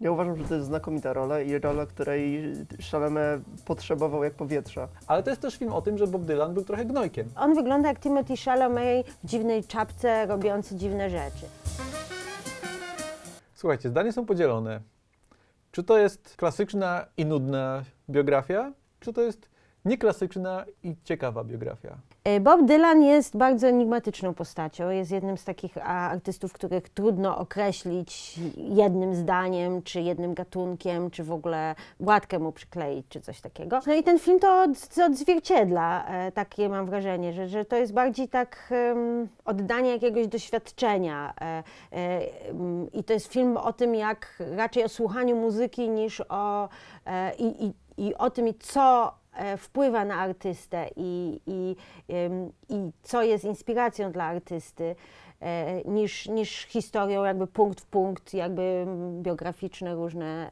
Ja uważam, że to jest znakomita rola i rola, której Chalamet potrzebował jak powietrza. Ale to jest też film o tym, że Bob Dylan był trochę gnojkiem. On wygląda jak Timothy Chalamet w dziwnej czapce, robiący dziwne rzeczy. Słuchajcie, zdania są podzielone. Czy to jest klasyczna i nudna biografia, czy to jest nieklasyczna i ciekawa biografia? E, Bob Dylan jest bardzo enigmatyczną postacią. Jest jednym z takich artystów, których trudno określić jednym zdaniem, czy jednym gatunkiem, czy w ogóle łatkę mu przykleić, czy coś takiego. No i ten film to od, odzwierciedla, e, takie mam wrażenie, że, że to jest bardziej tak em, oddanie jakiegoś doświadczenia. E, I to jest film o tym, jak raczej o słuchaniu muzyki niż o i, i, i o tym, co wpływa na artystę i, i, i co jest inspiracją dla artysty, e, niż, niż historią jakby punkt w punkt, jakby biograficzne różne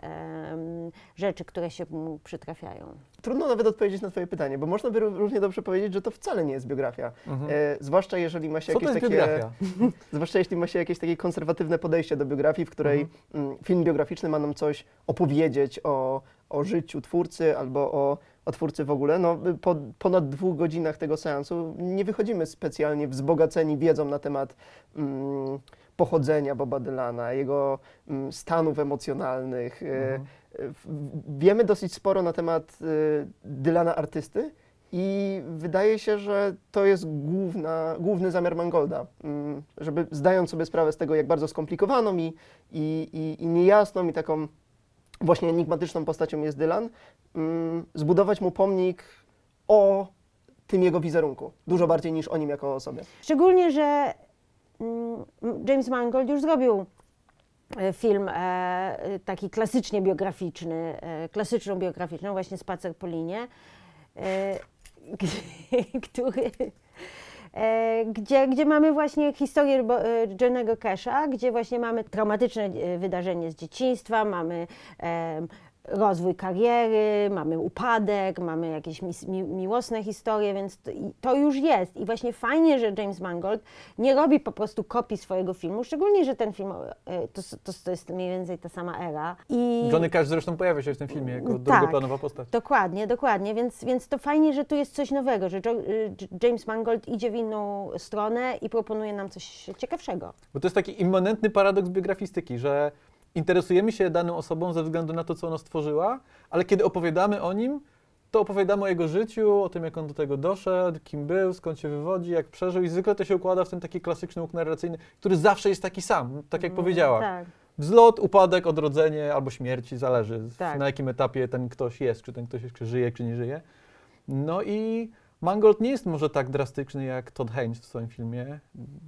rzeczy, które się mu przytrafiają. Trudno nawet odpowiedzieć na Twoje pytanie, bo można by ró- równie dobrze powiedzieć, że to wcale nie jest biografia. Mhm. E, zwłaszcza jeżeli ma się Co jakieś takie. biografia? Zwłaszcza jeśli ma się jakieś takie konserwatywne podejście do biografii, w której mm, film biograficzny ma nam coś opowiedzieć o, o życiu twórcy albo o, o twórcy w ogóle. No, po ponad dwóch godzinach tego seansu nie wychodzimy specjalnie wzbogaceni wiedzą na temat mm, pochodzenia Boba Dylana, jego mm, stanów emocjonalnych. E, Mhm. Wiemy dosyć sporo na temat y, Dylana artysty i wydaje się, że to jest główna, główny zamiar Mangolda, mm, żeby zdając sobie sprawę z tego, jak bardzo skomplikowaną i, i, i, i niejasną i taką właśnie enigmatyczną postacią jest Dylan, mm, zbudować mu pomnik o tym jego wizerunku, dużo bardziej niż o nim jako o osobie. Szczególnie, że mm, James Mangold już zrobił e, film e, taki klasycznie biograficzny, e, klasyczną biograficzną, właśnie Spacer po linie, który, gdzie, gdzie mamy właśnie historię e, Johnnego Casha, gdzie właśnie mamy traumatyczne e, wydarzenie z dzieciństwa, mamy rozwój kariery, mamy upadek, mamy jakieś mi, miłosne historie, więc to, to już jest. I właśnie fajnie, że James Mangold nie robi po prostu kopii swojego filmu, szczególnie, że ten film e, to, to, to jest mniej więcej ta sama era. I Johnny Cash zresztą pojawia się w tym filmie jako Tak. drugoplanowa postać. Dokładnie, dokładnie, więc, więc to fajnie, że tu jest coś nowego, że y, James Mangold idzie w inną stronę i proponuje nam coś ciekawszego. Bo to jest taki immanentny paradoks biografistyki, że interesujemy się daną osobą ze względu na to, co ona stworzyła, ale kiedy opowiadamy o nim, to opowiadamy o jego życiu, o tym, jak on do tego doszedł, kim był, skąd się wywodzi, jak przeżył i zwykle to się układa w ten taki klasyczny łuk narracyjny, który zawsze jest taki sam, tak jak powiedziała. Tak. Wzlot, upadek, odrodzenie albo śmierci, zależy Tak. na jakim etapie ten ktoś jest, czy ten ktoś jeszcze żyje, czy nie żyje. No i Mangold nie jest może tak drastyczny jak Todd Haynes w swoim filmie.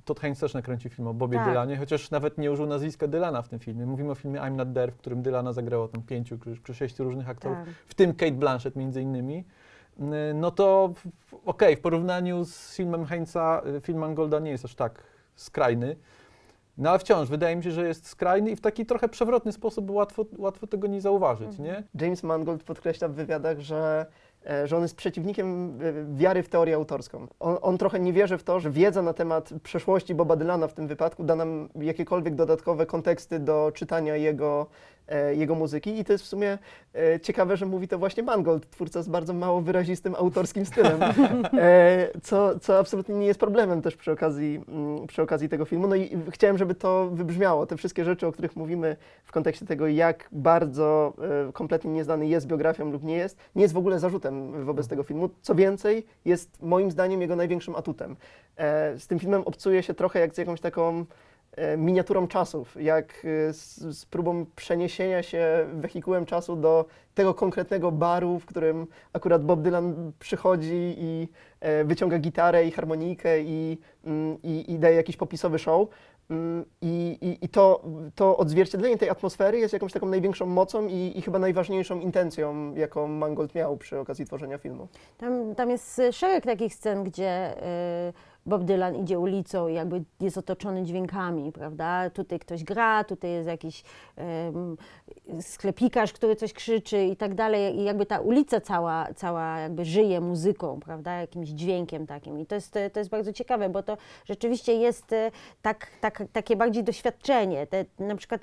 Todd Haynes też nakręcił film o Bobie Tak. Dylanie, chociaż nawet nie użył nazwiska Dylana w tym filmie. Mówimy o filmie I'm Not There, w którym Dylana zagrało tam pięciu czy, sześciu różnych aktorów, Tak. w tym Kate Blanchett między innymi. No to okej, w porównaniu z filmem Hainesa, y, film Mangolda nie jest aż tak skrajny. No ale wciąż wydaje mi się, że jest skrajny i w taki trochę przewrotny sposób bo łatwo, łatwo tego nie zauważyć, nie? James Mangold podkreśla w wywiadach, że, że on jest przeciwnikiem e, wiary w teorię autorską. On, on trochę nie wierzy w to, że wiedza na temat przeszłości Boba Dylana w tym wypadku da nam jakiekolwiek dodatkowe konteksty do czytania jego, e, jego muzyki i to jest w sumie e, ciekawe, że mówi to właśnie Mangold, twórca z bardzo mało wyrazistym autorskim stylem, e, co, co absolutnie nie jest problemem też przy okazji, mm, przy okazji tego filmu. No i chciałem, żeby to wybrzmiało, te wszystkie rzeczy, o których mówimy w kontekście tego, jak bardzo e, kompletnie nieznany jest biografią lub nie jest, nie jest w ogóle zarzutem wobec tego filmu. Co więcej, jest moim zdaniem jego największym atutem. E, z tym filmem obcuje się trochę jak z jakąś taką e, miniaturą czasów, jak e, z, z próbą przeniesienia się wehikułem czasu do tego konkretnego baru, w którym akurat Bob Dylan przychodzi i e, wyciąga gitarę i harmonijkę i, mm, i, i daje jakiś popisowy show. Mm, I, i, i to, to odzwierciedlenie tej atmosfery jest jakąś taką największą mocą i, i chyba najważniejszą intencją, jaką Mangold miał przy okazji tworzenia filmu. Tam, tam jest szereg takich scen, gdzie y, Bob Dylan idzie ulicą i jakby jest otoczony dźwiękami, prawda? Tutaj ktoś gra, tutaj jest jakiś, ym, sklepikarz, który coś krzyczy i tak dalej. I jakby ta ulica cała, cała jakby żyje muzyką, prawda, jakimś dźwiękiem takim. I to jest, to jest bardzo ciekawe, bo to rzeczywiście jest e, tak, tak, takie bardziej doświadczenie. Te, na przykład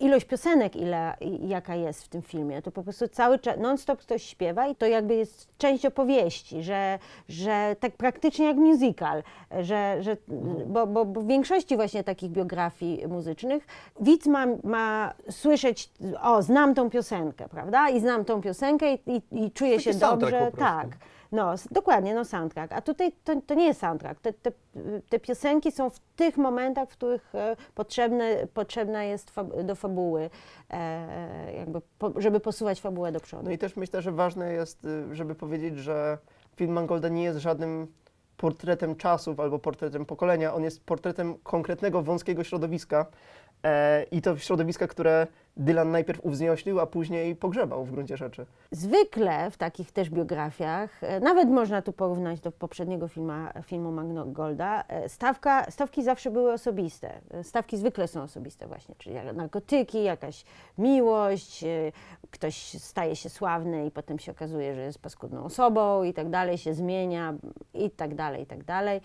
ilość piosenek, ile, jaka jest w tym filmie, to po prostu cały czas, non-stop ktoś śpiewa i to jakby jest część opowieści, że, że tak praktycznie jak musical, że, że, bo, bo, bo w większości właśnie takich biografii muzycznych widz ma, ma słyszeć, o, znam tą piosenkę, prawda? I znam tą piosenkę i, i, i czuję się dobrze. Tak. No, dokładnie, no soundtrack. A tutaj to, to nie jest soundtrack. Te, te, te piosenki są w tych momentach, w których e, potrzebne, potrzebna jest do fabuły, e, jakby, po, żeby posuwać fabułę do przodu. No i też myślę, że ważne jest, y, żeby powiedzieć, że film Mangolda nie jest żadnym portretem czasów albo portretem pokolenia. On jest portretem konkretnego, wąskiego środowiska e, i to środowiska, które Dylan najpierw uwznioślił, a później pogrzebał w gruncie rzeczy. Zwykle w takich też biografiach, e, nawet można tu porównać do poprzedniego filma, filmu Magnolda, e, stawka, stawki zawsze były osobiste. E, Stawki zwykle są osobiste właśnie, czyli narkotyki, jakaś miłość, ktoś staje się sławny i potem się okazuje, że jest paskudną osobą i tak dalej, się zmienia i tak dalej, i tak dalej.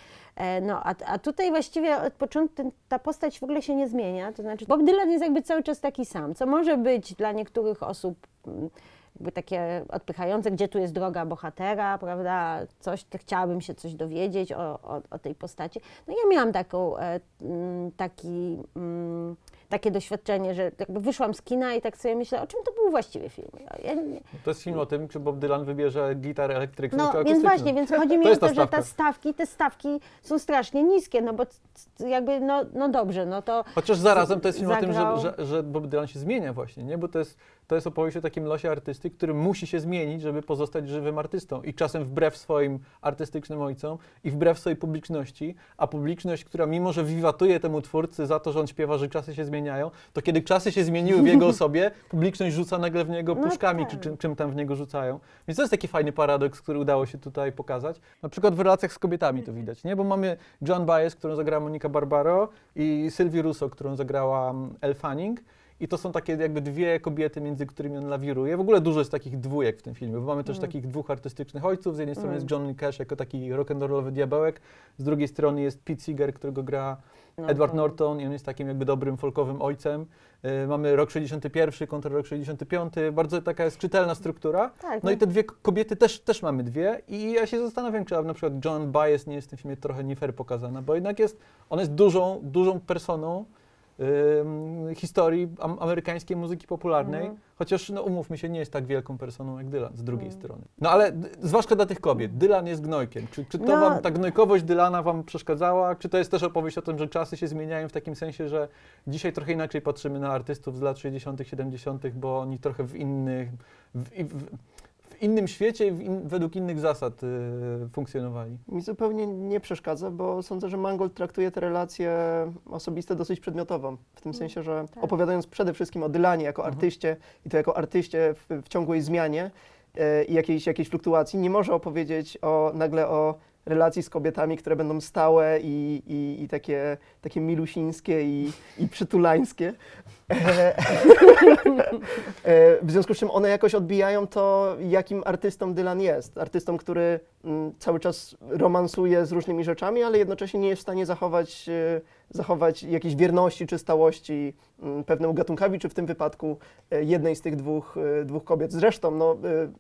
No, a, a tutaj właściwie od początku ta postać w ogóle się nie zmienia, to znaczy Bob Dylan jest jakby cały czas taki sam, co może być dla niektórych osób mm, jakby takie odpychające, gdzie tu jest droga bohatera, prawda, coś, chciałabym się coś dowiedzieć o, o, o tej postaci. No ja miałam taką, e, mm, taki, mm, takie doświadczenie, że jakby wyszłam z kina i tak sobie myślę, o czym to był właściwie film. Ja, nie, To jest film o tym, czy Bob Dylan wybierze gitarę elektryczną no czy więc akustyczną. właśnie, więc chodzi mi To o to, ta że te stawki, te stawki są strasznie niskie, no bo jakby, no, no dobrze, no to Chociaż zarazem to jest film o tym, zagrał- że, że, że Bob Dylan się zmienia właśnie, nie? Bo to jest, to jest opowieść o takim losie artysty, który musi się zmienić, żeby pozostać żywym artystą. I czasem wbrew swoim artystycznym ojcom i wbrew swojej publiczności, a publiczność, która mimo, że wiwatuje temu twórcy za to, że on śpiewa, że czasy się zmieniają, to kiedy czasy się zmieniły w jego osobie, publiczność rzuca nagle w niego No puszkami, tak. czy czym, czym tam w niego rzucają. Więc to jest taki fajny paradoks, który udało się tutaj pokazać. Na przykład w relacjach z kobietami to widać, nie? Bo mamy John Baez, którą zagrała Monika Barbaro i Sylvie Russo, którą zagrała mm, Elle Fanning. I to są takie jakby dwie kobiety, między którymi on lawiruje. W ogóle dużo jest takich dwójek w tym filmie, bo mamy też Mm. takich dwóch artystycznych ojców. Z jednej strony Mm. jest Johnny Cash jako taki rock'n'rollowy diabełek, z drugiej strony jest Pete Seeger, którego gra no, Edward to- Norton i on jest takim jakby dobrym folkowym ojcem. Y, mamy rok 61 kontra rok 65, bardzo taka jest czytelna struktura. Tak, No i te dwie kobiety też, też mamy dwie i ja się zastanawiam, czy na przykład John Baez nie jest w tym filmie trochę nie fair pokazana, bo jednak jest, on jest dużą, dużą personą historii am, amerykańskiej muzyki popularnej, Mhm. chociaż no umówmy się, nie jest tak wielką personą jak Dylan z drugiej Mhm. strony. No ale zwłaszcza dla tych kobiet, Dylan jest gnojkiem. Czy, czy to No. wam, ta gnojkowość Dylana wam przeszkadzała? Czy to jest też opowieść o tym, że czasy się zmieniają w takim sensie, że dzisiaj trochę inaczej patrzymy na artystów z lat 60., 70., bo oni trochę w innych, w, w, w innym świecie i w in, według innych zasad y, funkcjonowali. Mi zupełnie nie przeszkadza, bo sądzę, że Mangold traktuje te relacje osobiste dosyć przedmiotowo. W tym sensie, że tak. opowiadając przede wszystkim o Dylanie jako Mhm. artyście i to jako artyście w, w ciągłej zmianie e, i jakiejś, jakiejś fluktuacji, nie może opowiedzieć o, nagle o relacji z kobietami, które będą stałe i, i, i takie, takie milusińskie i, i przytulańskie. E, E, W związku z czym one jakoś odbijają to, jakim artystą Dylan jest. Artystą, który mm, cały czas romansuje z różnymi rzeczami, ale jednocześnie nie jest w stanie zachować, e, zachować jakiejś wierności czy stałości mm, pewnemu gatunkowi, czy w tym wypadku e, jednej z tych dwóch, dwóch kobiet. Zresztą no,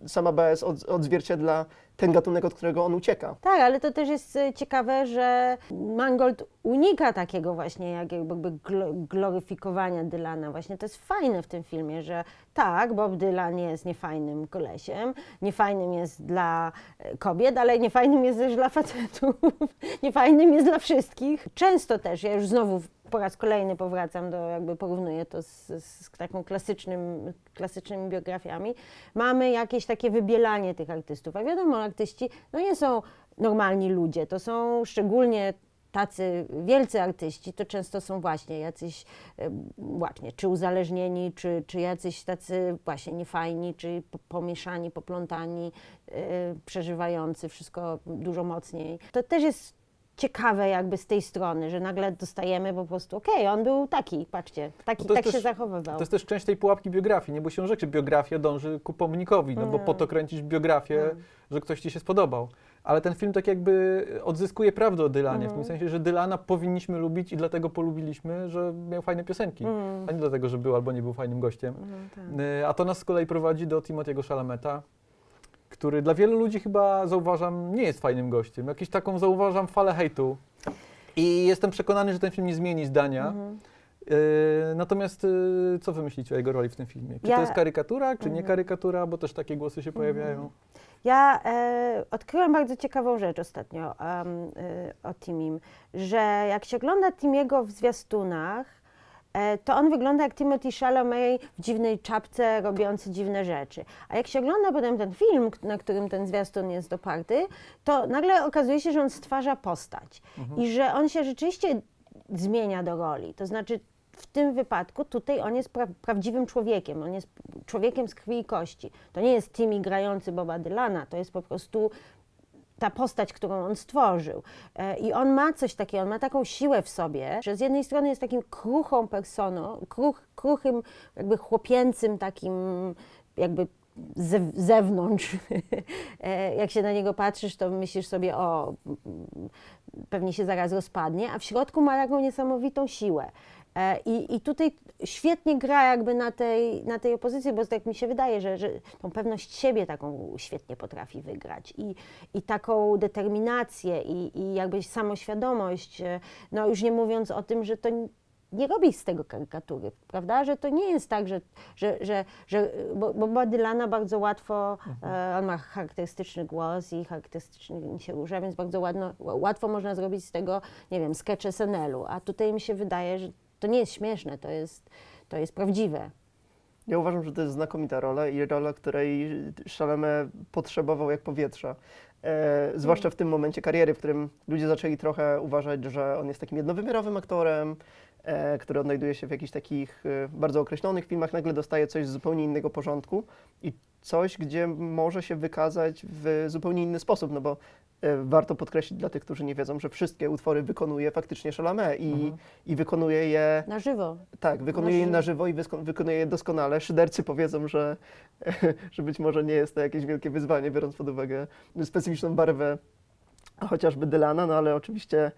sama BS od, odzwierciedla ten gatunek, od którego on ucieka. Tak, ale to też jest e, ciekawe, że Mangold unika takiego właśnie jak jakby glo- gloryfikowania Dylana. Właśnie to jest fajne w tym filmie, że tak, Bob Dylan jest niefajnym kolesiem, niefajnym jest dla e, kobiet, ale niefajnym jest też dla facetów, niefajnym jest dla wszystkich. Często też, ja już znowu po raz kolejny powracam do, jakby porównuję to z, z taką klasycznym, klasycznymi biografiami, mamy jakieś takie wybielanie tych artystów. A wiadomo, artyści no nie są normalni ludzie, to są szczególnie tacy wielcy artyści, to często są właśnie jacyś e, właśnie, czy uzależnieni, czy, czy jacyś tacy właśnie niefajni, czy po- pomieszani, poplątani, e, przeżywający wszystko dużo mocniej. To też jest ciekawe jakby z tej strony, że nagle dostajemy po prostu, okej, on był taki, patrzcie, taki, No tak się też- zachowywał. To jest też część tej pułapki biografii, nie? Bo się rzeczy, biografia dąży ku pomnikowi, no bo po to kręcisz biografię, Mm. że ktoś ci się spodobał. Ale ten film tak jakby odzyskuje prawdę o Dylanie, w Mhm. tym sensie, że Dylana powinniśmy lubić i dlatego polubiliśmy, że miał fajne piosenki, Mm. a nie dlatego, że był albo nie był fajnym gościem. Tak. Y, A to nas z kolei prowadzi do Timothy'ego Chalameta, który dla wielu ludzi chyba zauważam nie jest fajnym gościem. Jakąś taką zauważam falę hejtu. I jestem przekonany, że ten film nie zmieni zdania. Mhm. Y, natomiast y, co wy myślicie o jego roli w tym filmie? Czy Ja- to jest karykatura, czy nie Mhm. karykatura, bo też takie głosy się pojawiają. Ja e, odkryłam bardzo ciekawą rzecz ostatnio e, o Timim, że jak się ogląda Timiego w zwiastunach, e, to on wygląda jak Timothy Chalamet w dziwnej czapce, robiący dziwne rzeczy. A jak się ogląda potem ten film, na którym ten zwiastun jest oparty, to nagle okazuje się, że on stwarza postać i że on się rzeczywiście zmienia do roli. To znaczy w tym wypadku tutaj on jest pra prawdziwym człowiekiem, on jest człowiekiem z krwi i kości. To nie jest Timmy grający Boba Dylana, to jest po prostu ta postać, którą on stworzył. E, I on ma coś takiego, on ma taką siłę w sobie, że z jednej strony jest takim kruchą personą, kruch, kruchym, jakby chłopięcym takim jakby ze, zewnątrz. E, Jak się na niego patrzysz, to myślisz sobie, o, mm, pewnie się zaraz rozpadnie, a w środku ma taką niesamowitą siłę. E, I, I tutaj świetnie gra jakby na tej, na tej opozycji, bo tak mi się wydaje, że, że tą pewność siebie taką świetnie potrafi wygrać. I, i taką determinację i, i jakby samoświadomość, e, no już nie mówiąc o tym, że to nie robi z tego karykatury, prawda? Że to nie jest tak, że, że, że, że bo, bo Dylana bardzo łatwo, e, on ma charakterystyczny głos i charakterystyczny się rusza, więc bardzo ładno, łatwo można zrobić z tego, nie wiem, sketch SNL-u, a tutaj mi się wydaje, że to nie jest śmieszne, to jest, to jest prawdziwe. Ja uważam, że to jest znakomita rola i rola, której Chalamet potrzebował jak powietrza. E, zwłaszcza w tym momencie kariery, w którym ludzie zaczęli trochę uważać, że on jest takim jednowymiarowym aktorem, e, który odnajduje się w jakichś takich e, bardzo określonych filmach, nagle dostaje coś z zupełnie innego porządku i coś, gdzie może się wykazać w zupełnie inny sposób, no bo e, warto podkreślić dla tych, którzy nie wiedzą, że wszystkie utwory wykonuje faktycznie Chalamet i, Mhm. i wykonuje je Na żywo. tak, wykonuje je żywo. na żywo i wykonuje je doskonale. Szydercy powiedzą, że, że być może nie jest to jakieś wielkie wyzwanie, biorąc pod uwagę specyficzną barwę chociażby Dylana, no ale oczywiście,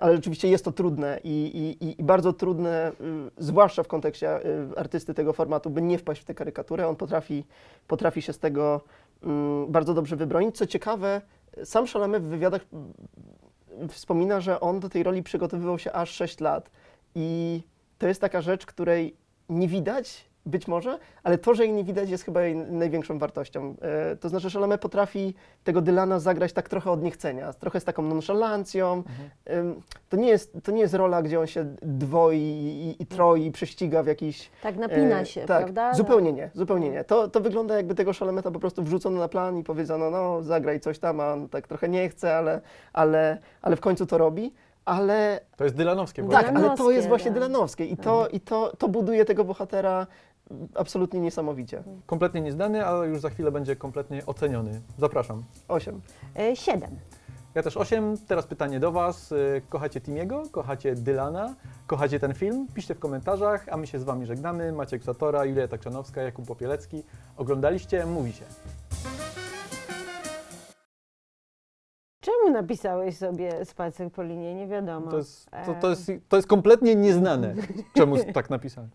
ale rzeczywiście jest to trudne i, i, i- bardzo trudne, y, zwłaszcza w kontekście y, artysty tego formatu, by nie wpaść w tę karykaturę. On potrafi, potrafi się z tego mm, bardzo dobrze wybronić. Co ciekawe, sam Chalamet w wywiadach mm, wspomina, że on do tej roli przygotowywał się aż 6 lat i to jest taka rzecz, której nie widać, być może, ale to, że jej nie widać, jest chyba jej największą wartością. E, to znaczy, Chalamet potrafi tego Dylana zagrać tak trochę od niechcenia, trochę z taką nonszalancją. Ym, to, nie jest, to nie jest rola, gdzie on się dwoi i, i troi, i prześciga w jakiś... Tak napina e, się, tak, prawda? No. Zupełnie nie, zupełnie nie. To, to wygląda jakby tego Szalameta po prostu wrzucono na plan i powiedziano, no zagraj coś tam, a on tak trochę nie chce, ale, ale, ale w końcu to robi. Ale To jest dylanowskie tak, ale to jest właśnie tak. dylanowskie i, to, i to, to buduje tego bohatera absolutnie niesamowicie. Kompletnie nieznany, ale już za chwilę będzie kompletnie oceniony. Zapraszam. Osiem. E, Siedem. Ja też 8. Teraz pytanie do Was. Y, Kochacie Timiego? Kochacie Dylana? Kochacie ten film? Piszcie w komentarzach, a my się z Wami żegnamy. Maciek Satora, Julia Takczanowska, Jakub Popielecki. Oglądaliście? Mówi się. Czemu napisałeś sobie spacer po linie? Nie wiadomo. To jest, to, to jest, to jest kompletnie nieznane, czemu tak napisałem.